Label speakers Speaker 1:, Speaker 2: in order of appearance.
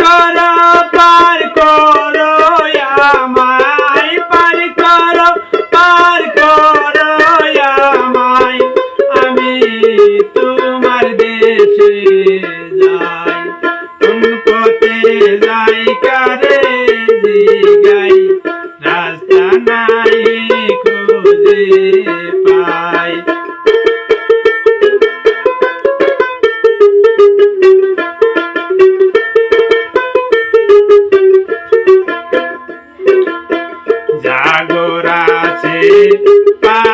Speaker 1: করো পার করো, আমায় পার করো পার করো, আমায়। আমি তোমার দেশে যাই কোন পথে যাই কারে জিগাই। রাস্তা নাই খুঁজে পাই। Bye.